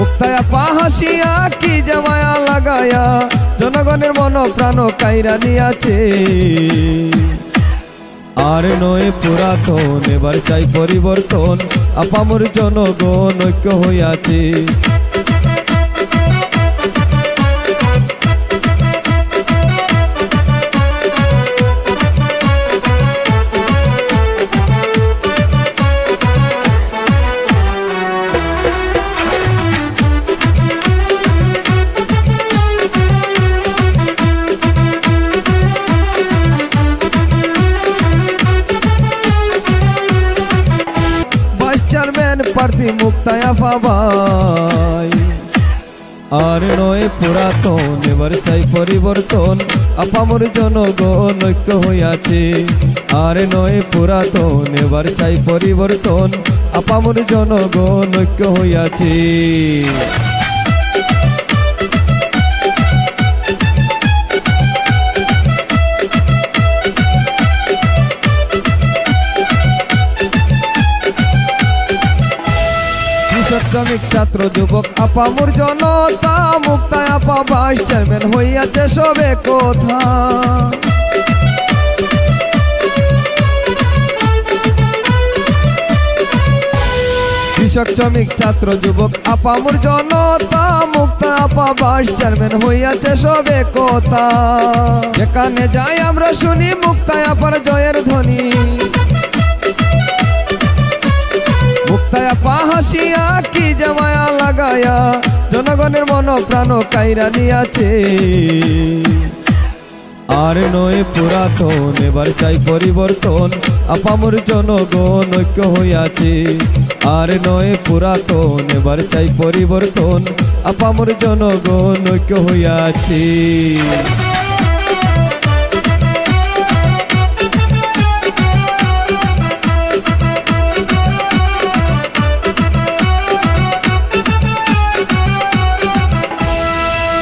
মুক্তায়া পাহাসিয়া কি জামায়া লাগায়া, জনগণের মন প্রাণ কাইরা নিয়াছে। আর নয় পুরাতন, এবার চাই পরিবর্তন, আপামর জনগণ ঐক্য হইয়াছে। প্রার্থী মুক্তায়া পাবাই আর নয় পুরাতন, এবার চাই পরিবর্তন। আপামর জনগণ ঐক্য হইয়াছে। আর নয় পুরাতন, এবার চাই পরিবর্তন। আপামর জনগণ ঐক্য হইয়াছে। শ্রমিক ছাত্র যুবক আপামুর জনতা, মুক্তায় আপা ভাইস চেয়ারম্যান হইয়াছে সবে কথা। কৃষক, শ্রমিক, ছাত্র, যুবক জনতা মুক্তা আপা ভাইস চেয়ারম্যান হইয়াছে সবে কথা। যেখানে যাই আমরা শুনি মুক্তায় আপার জয়ের ধ্বনি। মুক্তায়া পাহাসিয়া কি জামায়া লাগায়া, জনগণের মন প্রাণ কাইরা নিয়াছে। আর নয় পুরাতন, এবার চাই পরিবর্তন, আপামর জনগণ ঐক্য হইয়াছে। আর নয় পুরাতন, এবার চাই পরিবর্তন, আপামর জনগণ ঐক্য হইয়াছে।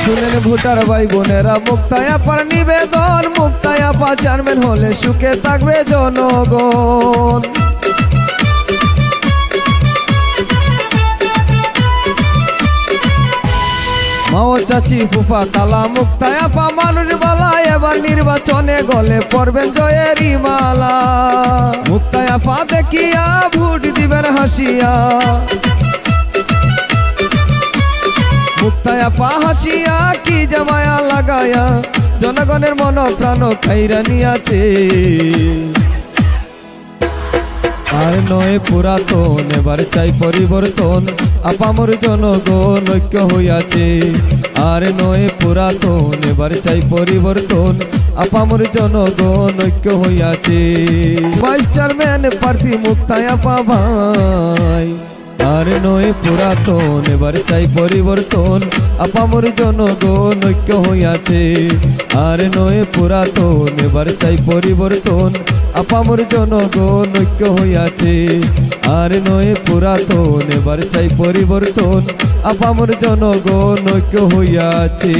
শুনেন ভোটার ভাই বোনেরা, মুক্তায়া পার নিবেদন, মুক্তায়া পা চেয়ারম্যান হলে সুখে থাকবে জনগণ। চাচি ফুফা কালা মুক্তায়া পা মানুষ বালা, এবার নির্বাচনে গলে পড়বেন জয়ের মালা। মুক্তায়া পা দেখিয়া ভোট দিবেন হাসিয়া। মুক্তায়া পাহাসিয়া কি জামায়া লাগায়া? জনগণের মন প্রাণ খাইরা নিয়াছে। আর নয় পুরাতন, এবার চাই পরিবর্তন, আপামর জনগণ ঐক্য হইয়াছে। আর নয় পুরাতন, এবার চাই পরিবর্তন, আপামর জনগণ ঐক্য হইয়াছে। ভাইস চেয়ারম্যান প্রার্থী মুক্তায়া পা ভাই আর নয় পুরাতন, এবার চাই পরিবর্তন। আপামর জনগণ ঐক্য হইয়াছে। আর নয় পুরাতন, এবার চাই পরিবর্তন। আপামর জনগণ ঐক্য হইয়াছে। আর নয় পুরাতন, এবার চাই পরিবর্তন। আপামর জনগণ ঐক্য হইয়াছে।